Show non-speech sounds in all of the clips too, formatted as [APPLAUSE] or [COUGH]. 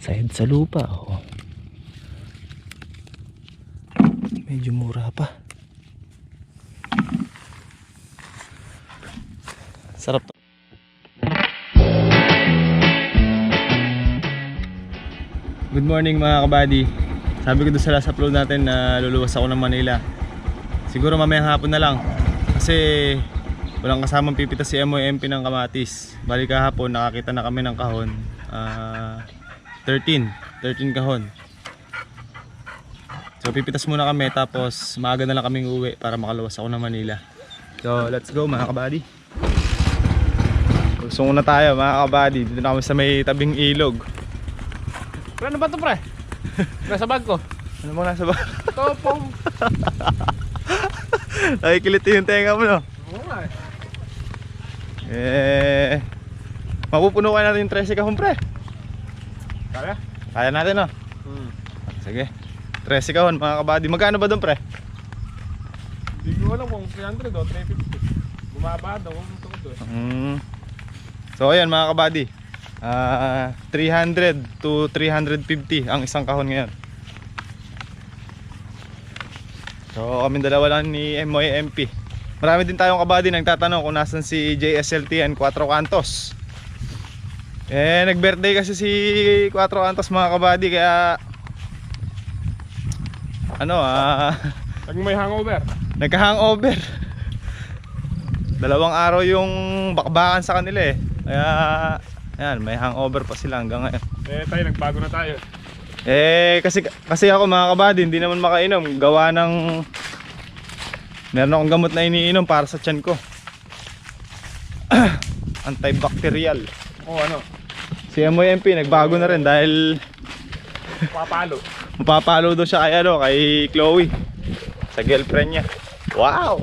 Sahid sa lupa. Oh. Medyo mura pa. Sarap to. Good morning mga kabady. Sabi ko doon sa last upload natin na luluwas ako ng Manila. Siguro mamayang hapon na lang. Kasi walang kasamang pipita si MOMP ng Kamatis. Bali kahapon nakakita na kami ng kahon. Ah, 13. 13 kahon. So pipitas muna kami tapos maaga na lang kaming uwi para makaluwas ako ng Manila. So let's go mga kabady. Gusto na tayo mga kabady. Dito na kami sa may tabing ilog. Pre, ano ba to pre? Nasa bag ko. Ano mo nasa ba? Topong. [LAUGHS] Nakikilit yung tenga mo no? Oo nga eh. Mapupuno ka natin yung 13 kahon pre. Kaya? Kaya natin no? Hmm. Sige. 13 kahon mga kabady. Magkano ba doon pre? Hindi ko alam kung 300 o 350. Bumaba daw kung ito ito eh. Mm. So ayan mga kabady. Ah, 300 to 350 ang isang kahon ngayon. So kami dalawa lang ni MOY MP. Marami din tayong kabady nagtatanong kung nasan si JSLT and Cuatro Cantos. Eh nag-birthday kasi si Cuatro Cantos mga kabady kaya ano ah [LAUGHS] Pag may hangover. Nagka-hangover. Dalawang araw yung bakbakan sa kanila eh. Kaya, ayan, may hangover pa sila hanggang ngayon. Eh tayo, nagbago na tayo. Eh, kasi, kasi ako mga kabady, hindi naman makainom. Gawa ng, meron akong gamot na iniinom para sa tiyan ko. [CLEARS THROAT] Antibacterial. O ano, Si MOMP, nagbago na rin dahil papalo. mapapalo daw siya kay, ano, kay Chloe. Sa girlfriend niya. Wow!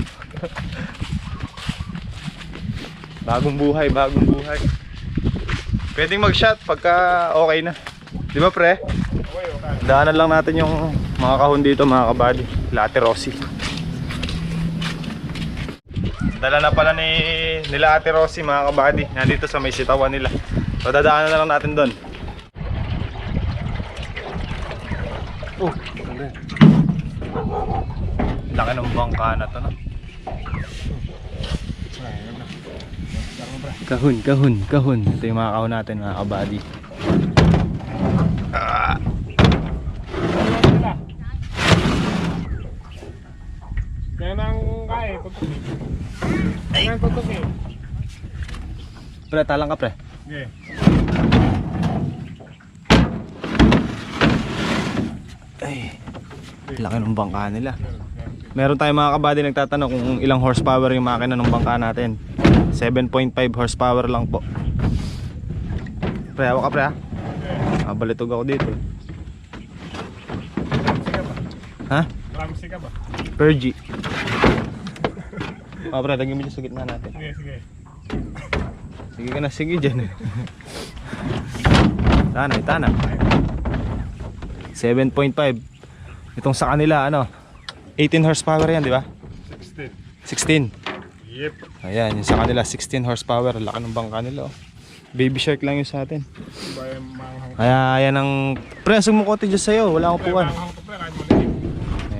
bagong buhay, bagong buhay. Pwedeng mag-shot pagka okay na. Di ba pre? Okay, okay. Daanan lang natin yung mga kahon dito mga kabady. Latte Rossi. Dala na pala ni nila Ate Rossi mga kabady. Nandito sa may sitawan nila. So dadaanan na lang natin doon. Oh, Laki ng bangka na to no? Kahon, kahon, kahon. Ito yung mga kahon natin mga kabady. Ah. Kaya nang kaya, pagtukin. Kaya nang pagtukin. Pre, talang ka pre. Okay. Ay, laki ng bangka nila. Meron tayong mga kabady nagtatanong kung ilang horsepower yung makina ng bangka natin. 7.5 horsepower lang po. Pre, hawak ka pre ha? Okay. Mabalitog ako dito. Ha? Ramsey ka ba? Per G. Oh, [LAUGHS] pre, lagyan mo dyan sa gitna natin. Sige, sige. Sige ka na, sige dyan. tanay, tanay. 7.5. Itong sa kanila, ano, 18 horsepower yan, di ba? 16. 16. Yep. Ayan, yung sa kanila 16 horsepower, laki ng bangka nila oh. Baby shark lang yung sa atin. Kaya ayan ang pre, konti dyan sa'yo, wala akong maliit.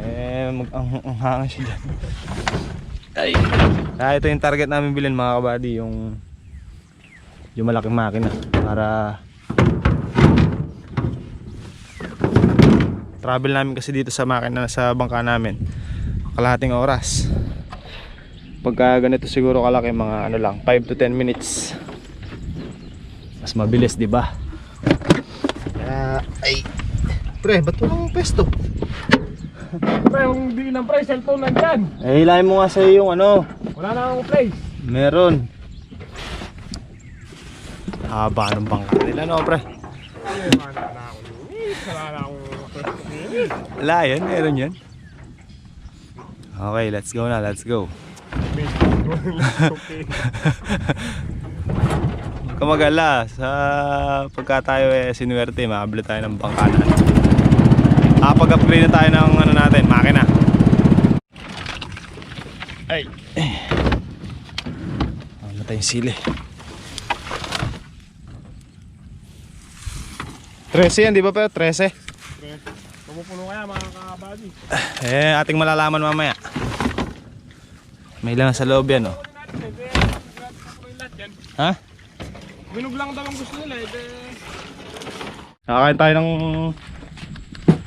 Eh, mag ang, ang hanga siya dyan. Ay. Kaya ito yung target namin bilhin mga kabady, yung yung malaking makina para travel namin kasi dito sa makina sa bangka namin. Kalahating oras. Pagka ganito siguro kalaki mga ano lang 5 to 10 minutes. Mas mabilis di ba? Kaya ay. Pre ba't walang pesto Pre, yung di ng pre, cellphone nandyan. eh hilahin mo nga sa'yo yung ano. Wala na akong place. meron haba ng bangka. Nila no pre? Wala na na yan. Meron yan. Okay let's go na. Let's go. [LAUGHS] Okay. Huwag ka mag-ala sa pagka tayo eh sinuwerte makabili tayo ng bangkanan Kapag-upgrade na tayo ng ano natin, makina. Ay. Ano na tayong sili 13 yan, di ba pero 13? Pre, Mapupuno kaya mga kabady. Eh, ating malalaman mamaya. May lang sa loob yan, oh. Ha? Minog lang daw ang gusto nila eh. Kakain tayo ng...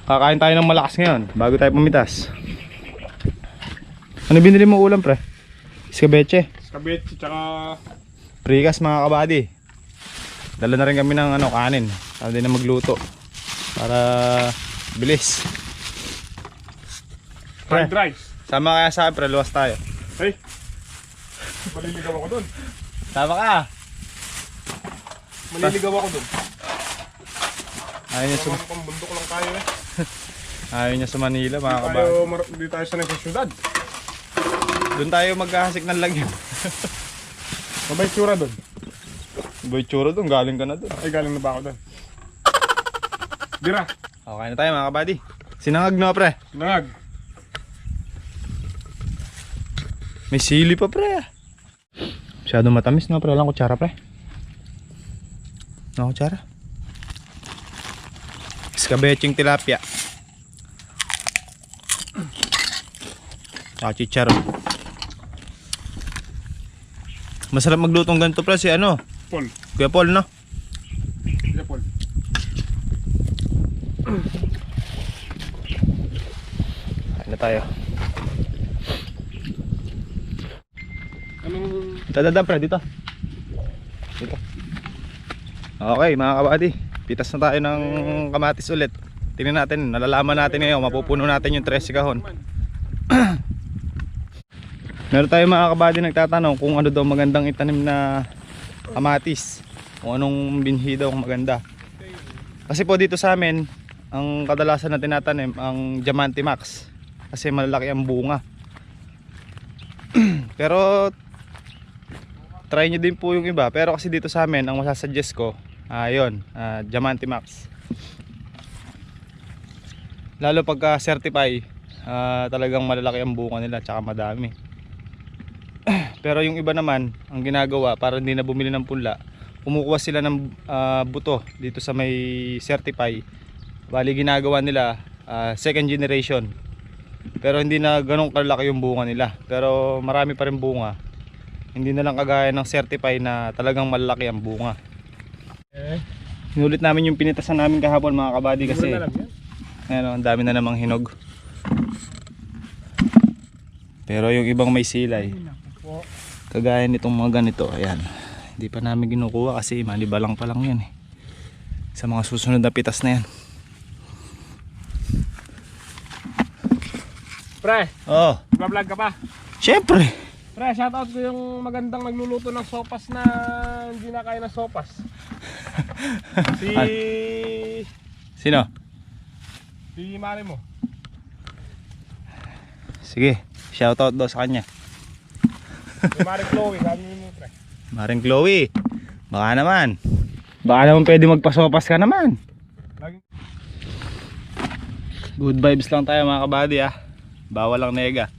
Kakain tayo ng malakas ngayon, bago tayo pumitas. Ano binili mo ulam, pre? Iskabeche. Skabetsi tsaka Prikas mga kabady. Dala na rin kami ng ano, kanin. Para din na magluto. Para bilis. fried Pre, rice. sama kaya sa akin, pre, luwas tayo. Hey! Maliligaw ako dun. Sama ka. Maliligaw ako dun. Ayaw niya, sum Parang pambundok lang tayo eh. [LAUGHS] ayaw niya sa Manila mga Tayo, kabady. mar- Hindi tayo sanay sa syudad. Doon tayo maghahasik ng lagyan. Mabay tsura dun. Boy, churo doon, galing ka na doon. Ay, galing na ba ako dun? Dira, Okay na tayo mga kabady. Sinangag na pre. nangag. May sili pa pre. Masyado matamis no pre. Walang kutsara pre. No kutsara. Iskabeching tilapia. Tsaka chicharon. Masarap maglutong ganito pre si ano. Paul. Kuya Paul no. Dira, Paul. Kain na tayo. Anong... Dadada pre dito. Dito. Okay mga kabady. Pitas na tayo ng kamatis ulit. Tingnan natin, nalalaman natin ngayon, mapupuno natin yung 13 kahon. [CLEARS THROAT] Meron tayo mga kabady nagtatanong kung ano daw magandang itanim na kamatis. Kung anong binhi daw maganda. Kasi po dito sa amin, ang kadalasan na tinatanim ang Diamante Max. Kasi malalaki ang bunga. [CLEARS THROAT] Pero try nyo din po yung iba. Pero kasi dito sa amin, ang masasuggest ko, ayun, ah Diamante Max. Lalo pagka certify, ah, talagang malalaki ang bunga nila, tsaka madami. [CLEARS THROAT] Pero yung iba naman, ang ginagawa para hindi na bumili ng punla, kumukuha sila ng ah, buto dito sa may certify. Bali ginagawa nila ah, second generation. Pero hindi na ganun kalaki yung bunga nila. Pero marami pa rin bunga. Hindi na lang kagaya ng certify na talagang malaki ang bunga. Eh, Sinulit namin yung pinitasan namin kahapon mga kabady kasi lang ano, ang dami na namang hinog. Pero yung ibang may silay, kagaya nitong mga ganito, ayan. Hindi pa namin kinukuha kasi malibalang pa lang yan eh. Sa mga susunod na pitas na yan. Pre, Oh, vlog ka pa. syempre. Pre, shoutout ko yung magandang nagluluto ng sopas na hindi na kaya ng sopas. [LAUGHS] si... Sino? si Mare mo. Sige, shoutout daw sa kanya. Si Mare Chloe, sabi mo pre. Maring Chloe, baka naman. Baka naman pwede magpasopas ka naman. Lagi... Good vibes lang tayo mga kabady ah. Bawal lang nega.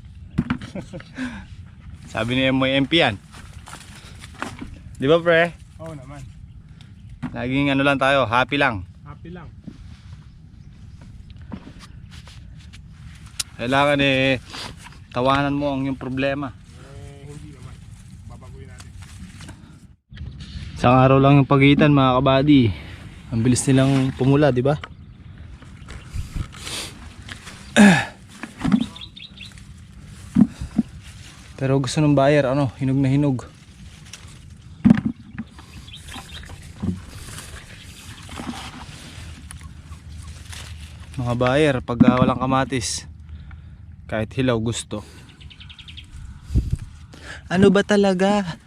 Sabi ni Emoy MP yan. Di ba pre? Oo naman. Laging ano lang tayo, happy lang. Happy lang. Kailangan eh, tawanan mo ang yung problema. Eh, hindi naman. Babaguhin natin. Isang araw lang yung pagitan mga kabady. Ang bilis nilang pumula, di ba? Pero gusto ng buyer, ano, hinog na hinog. Mga buyer, pag ah, walang kamatis, kahit hilaw gusto. Ano ba talaga?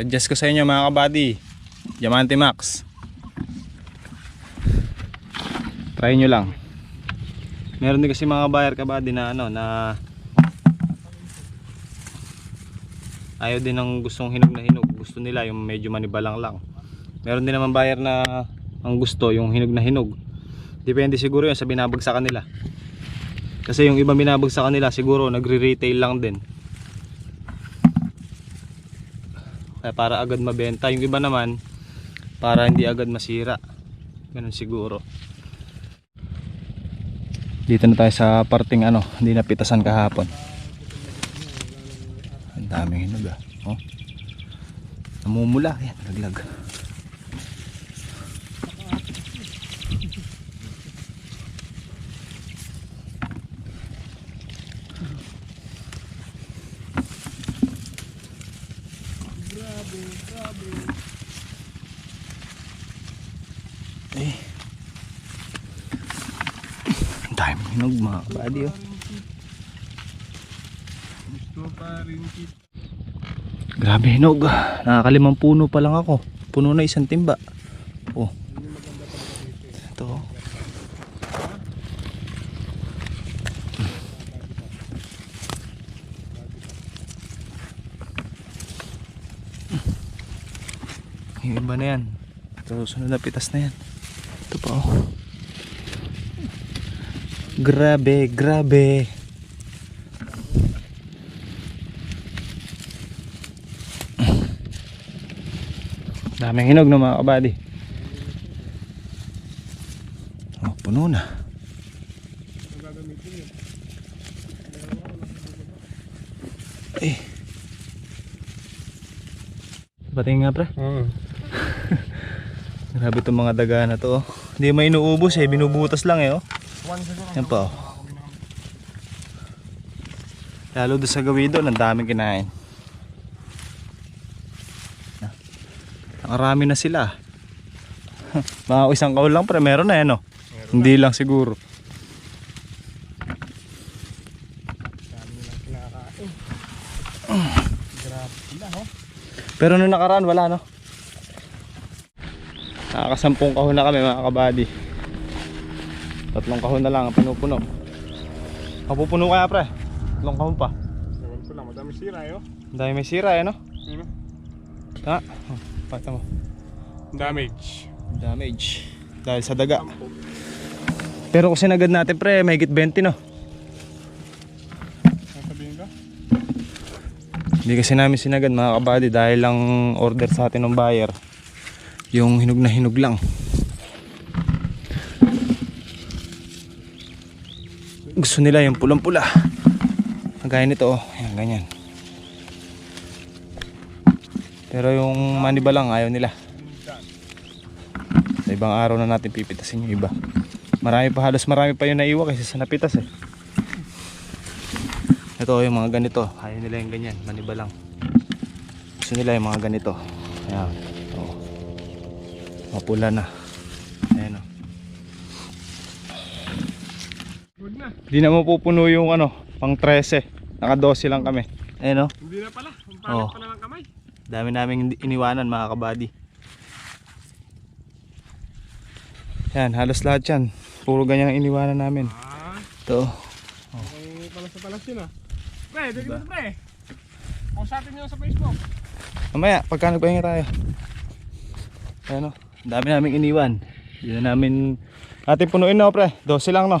Suggest ko sa inyo mga kabady, Diamante Max. Try nyo lang. Meron din kasi mga buyer kabady na ano na Ayaw din ng gustong hinog na hinog. Gusto nila yung medyo manibalang lang. Meron din naman buyer na ang gusto yung hinog na hinog. Depende siguro yun sa binabagsakan nila. Kasi yung iba binabagsakan nila siguro nagre-retail lang din. Kaya para agad mabenta. Yung iba naman para hindi agad masira. Ganun siguro. Dito na tayo sa parting ano, hindi napitasan kahapon. Ang daming hinog ah. Oh. Namumula. Yan, naglag. Eh. Ang daming kabady oh. Gusto pa rin kita. Grabe hinog. Nakakalimang puno pa lang ako. Puno na isang timba. Oh. Ito. Yung iba na yan. Ito, sunod na pitas na yan. Ito pa oh. Grabe, grabe. Daming hinog no mga kabady. Oh, puno na. Yun. Eh. Patingin nga pre. Oo. [LAUGHS] Grabe itong mga daga na to. oh. Hindi may inuubos eh. Binubutas lang eh. Oh. Yan pa oh. Lalo doon sa gawido, ang daming kinain. Nakarami na sila. [LAUGHS] Mga isang kaul lang pre, meron na yan oh. Hindi lang siguro. Pero nung nakaraan wala no. Nakakasampung kahon na kami mga kabady. Tatlong kahon na lang ang pinupuno. Mapupuno kaya pre? Tatlong kahon pa. Ewan ko lang, madami sira, yo. Ang dami may sira eh no? Ano? Ha? Oh, pata mo. Damage. Damage. Dahil sa daga. Pero kung sinagad natin pre, may higit 20 no. Sasabihin ka? Hindi kasi namin sinagad mga kabady dahil lang order sa atin ng buyer. Yung hinog na hinog lang. Gusto nila yung pulang-pula. Kagaya nito oh. Yan, ganyan. Pero yung maniba lang ayaw nila. Sa ibang araw na natin pipitasin yung iba. Marami pa halos marami pa yung naiwa kasi sa napitas eh. Ito yung mga ganito. Ayaw nila yung ganyan. Maniba lang. Gusto nila yung mga ganito. Ayan. Ito. Mapula na. Ayan o. Huwag na. Di na mapupuno yung ano, pang 13. Naka 12 lang kami. Ayan o. Hindi na pala. Ang pangit Oo. pala ng kamay. Dami naming iniwanan mga kabady. Yan, halos lahat yan. Puro ganyan ang iniwanan namin. Ah, Ito. okay pala sa palas yun, ah. Pre, dito Diba? pre. Post natin yun sa Facebook. Mamaya, pagka nagpahinga tayo. Ayan o, dami naming iniwan. Hindi na namin... Ating punuin na pre, 12 lang no.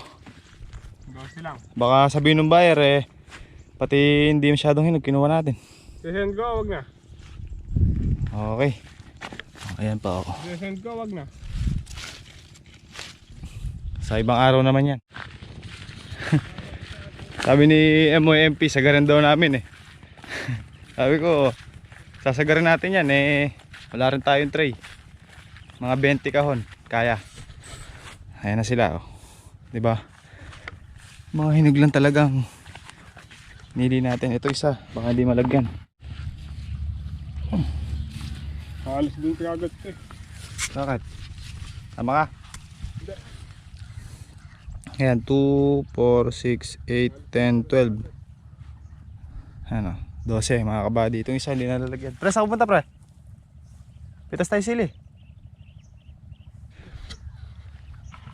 Baka sabihin ng buyer eh, pati hindi masyadong hinog, kinuha natin. Send ko, wag na. Okay. Ayan pa ako. Send ko, wag na. Sa ibang araw naman yan. [LAUGHS] Sabi ni MOMP, sagarin daw namin eh. [LAUGHS] Sabi ko, sasagarin natin yan eh. Wala rin tayong tray. Mga 20 kahon, kaya. Ayan na sila oh. 'Di ba? Mga hinog lang talagang nili natin. Ito isa, baka di malagyan. Halos din kagad eh. Bakit? Tama ka? Ayan, 2, 4, 6, 8, 10, 12. Ano, 12 mga kabady. Itong isa hindi nalalagyan. Pre, saan pupunta pre? Pitas tayo sili.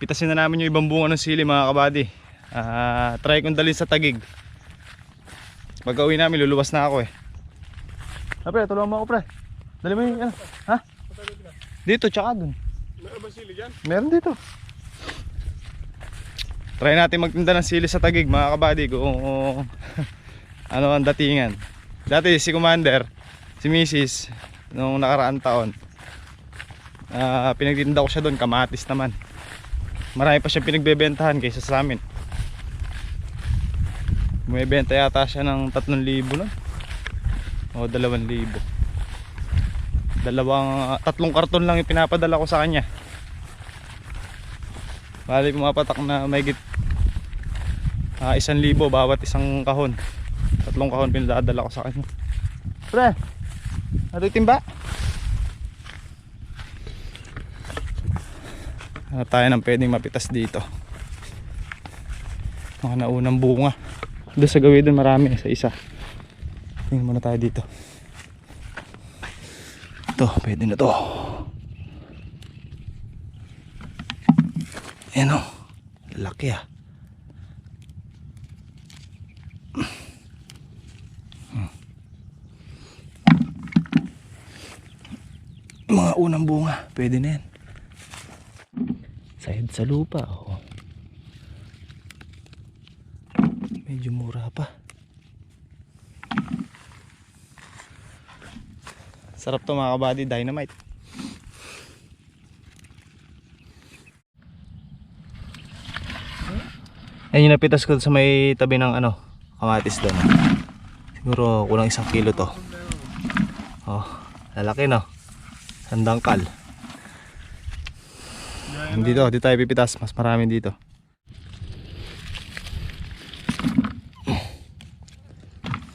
Pitasin na namin yung ibang bunga ng sili mga kabady. Ah, try kong dalhin sa tagig. Pag uwi namin, luluwas na ako eh. Ah, pre, tulungan mo ako, pre. Dali mo yung, ano, ha? Dito, tsaka dun. Meron ba sili dyan? Meron dito. Try natin magtinda ng sili sa tagig mga kabady kung [LAUGHS] ano ang datingan. Dati si Commander, si Mrs. nung nakaraang taon. ah pinagtinda ko siya doon, kamatis naman. Marami pa siyang pinagbebentahan kaysa sa amin. Bumibenta yata siya ng 3,000 nun. O 2,000. Dalawang, tatlong karton lang yung pinapadala ko sa kanya. Bali pumapatak na may git ah, isang libo bawat isang kahon. Tatlong kahon pinadadala ko sa kanya. Pre, yung timba? Ano tayo ng pwedeng mapitas dito? Mga naunang bunga. Doon sa gawin doon marami sa isa. Tingnan muna tayo dito. Ito, pwede na to. Ayan o. Laki ah. Hmm. Mga unang bunga. Pwede na yan. Sahid sa lupa. Oh. Medyo mura pa. Sarap to mga kabady. Dynamite. Yan yung napitas ko sa may tabi ng ano, kamatis doon. Siguro kulang isang kilo to. Oh, lalaki no. Sandangkal. Dito, dito tayo pipitas. Mas marami dito.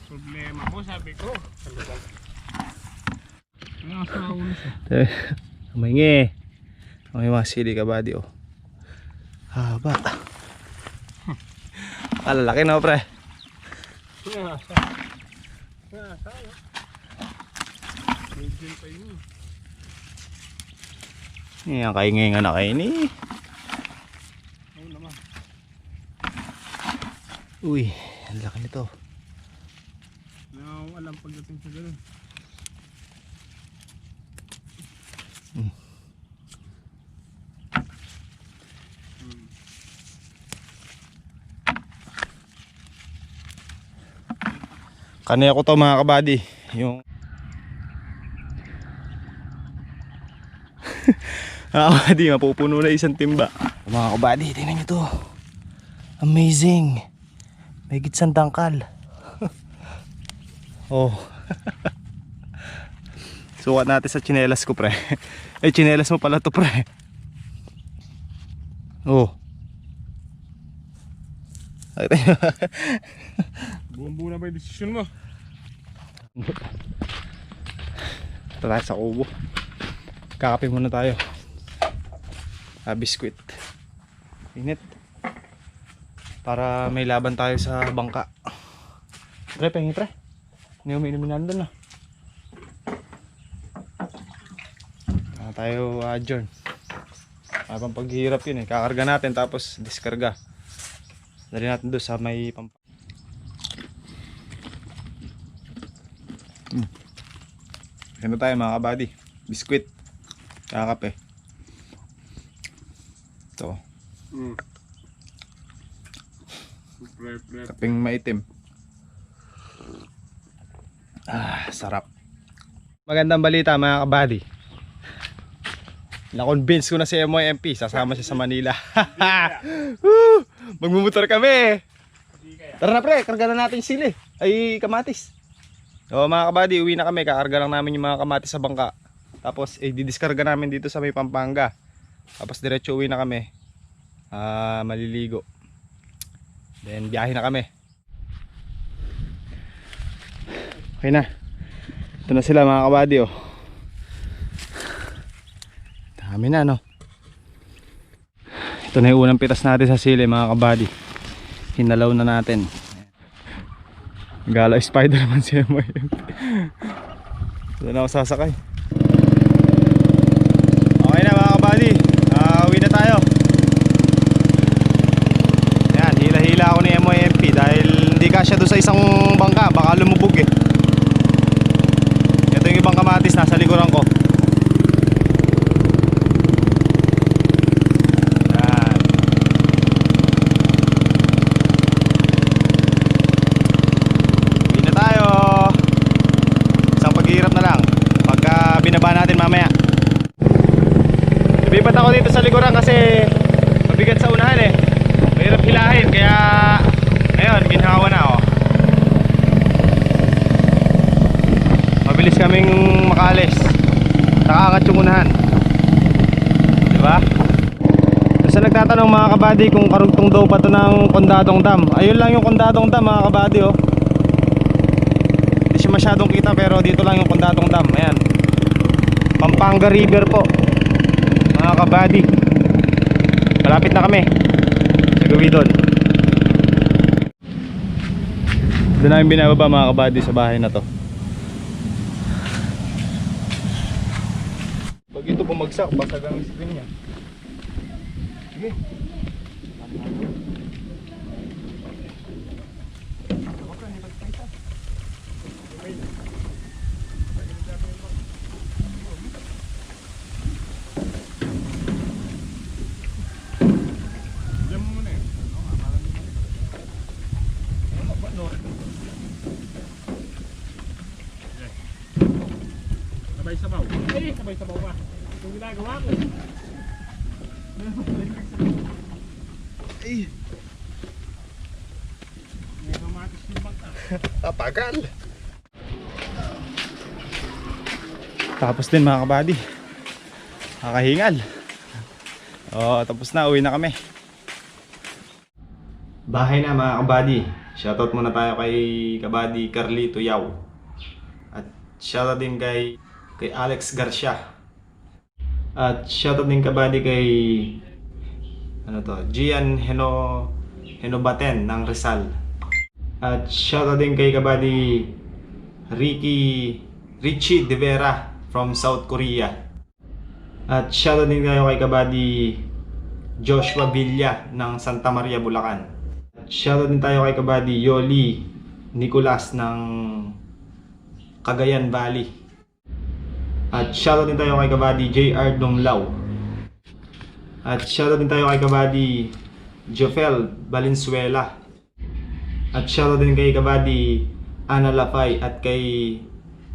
Problema ko, sabi ko. Ano sa ulo siya? Humingi. May mga sili ka ba di oh. Haba. [LAUGHS] Alalaki no pre. Nga, sa. Nga, sa. Medyo pa yun. Yan kaingay nga na kayo ni. Uy, ang laki nito. Akong alam pagdating sa ganun. Kanaya ko to mga kabady. Yung [LAUGHS] Mga kabady, mapupuno na isang timba. Mga kabady, tingnan nyo to. Amazing. May gitsang dangkal. [LAUGHS] oh. [LAUGHS] Sukat natin sa chinelas ko pre. [LAUGHS] eh chinelas mo pala to pre. Oh. [LAUGHS] Buong-buo na ba yung desisyon mo? Tara sa kubo. Kakape muna tayo. Ah, biskwit. Init. Para may laban tayo sa bangka. Pre, pengi pre. Hindi umiinumin nandun na. Ah, tayo adjourn. Habang paghihirap yun eh. Kakarga natin tapos diskarga. Dali natin doon sa may pamp... Hmm. Ano tayo mga kabady? Biskwit. Kakape. Ito. Pre. Kaping maitim. Ah, sarap. Magandang balita mga kabady. Na-convince ko na si MYMP. Sasama siya sa Manila. [LAUGHS] Woo! Magmumutor kami. Tara na pre, karga na natin sili. Ay, kamatis. O mga kabady, uwi na kami. Kakarga lang namin yung mga kamatis sa bangka. Tapos, eh, didiskarga namin dito sa may Pampanga. Tapos, diretso uwi na kami. Ah, maliligo. Then, biyahe na kami. Okay na. Ito na sila mga kabady, oh. Dami na, no? Ito na yung unang pitas natin sa sili, mga kabady. Hinalaw na natin. Gala Spider-Man [LAUGHS] siya mo yun. Doon ako sasakay. Okay na mga kabady. Ah, uwi na tayo. Yan, hila-hila ako ni MYMP dahil hindi kasya doon sa isang bangka. Baka lumubog eh. kaming makaalis. Nakakat yung unahan. Di ba? Basta nagtatanong mga kabady kung karugtong daw pa to ng Kondadong Dam. Ayun lang yung Kondadong Dam mga kabady oh. Hindi siya masyadong kita pero dito lang yung Kondadong Dam. Ayan. Pampanga River po. Mga kabady. Malapit na kami. Sa Gawidon. Doon namin binababa mga kabady sa bahay na to. Pag ito bumagsak, basag ang screen niya. Sige. Sabaw. Eh, sabay sabaw pa. Yung ginagawa ko. Ay, May kamatis yung bangka. Tapos din mga kabady. Kakahingal. Oo, tapos na. Uwi na kami. Bahay na mga kabady. Shoutout muna tayo kay kabady Carlito Yao. At shoutout din kay kay Alex Garcia. At shoutout din kabady kay ano to, Gian Heno Henobaten ng Rizal. At shoutout din kay kabady Ricky Richie De Vera from South Korea. At shoutout din kayo kay kabady Joshua Villa ng Santa Maria, Bulacan. At shoutout din tayo kay kabady Yoli Nicolas ng Cagayan Valley. At shoutout din tayo kay kabady JR Dumlao. At shoutout din tayo kay kabady Jofel Valenzuela. At shoutout din kay kabady Ana Lafay at kay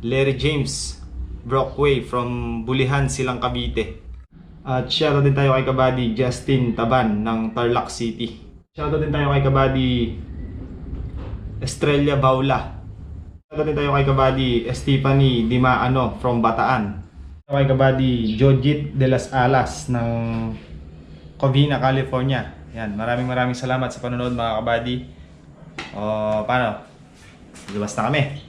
Larry James Brockway from Bulihan silang Cavite. At shoutout din tayo kay kabady Justin Taban ng Tarlac City. Shoutout din tayo kay kabady Estrella Baula. Din tayo kay kabady Stephanie Dimaano from Bataan. Kay kabady Jojit de las Alas ng Covina, California. Yan, maraming maraming salamat sa panonood mga kabady. O, paano? Luwas na kami.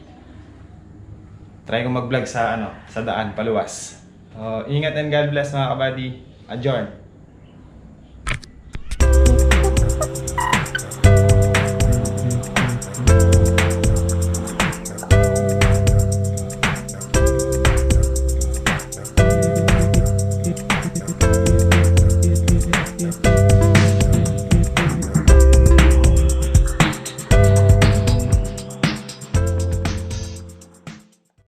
Try ko mag-vlog sa ano, sa daan, paluwas. O, ingat and God bless mga kabady. Adjourn.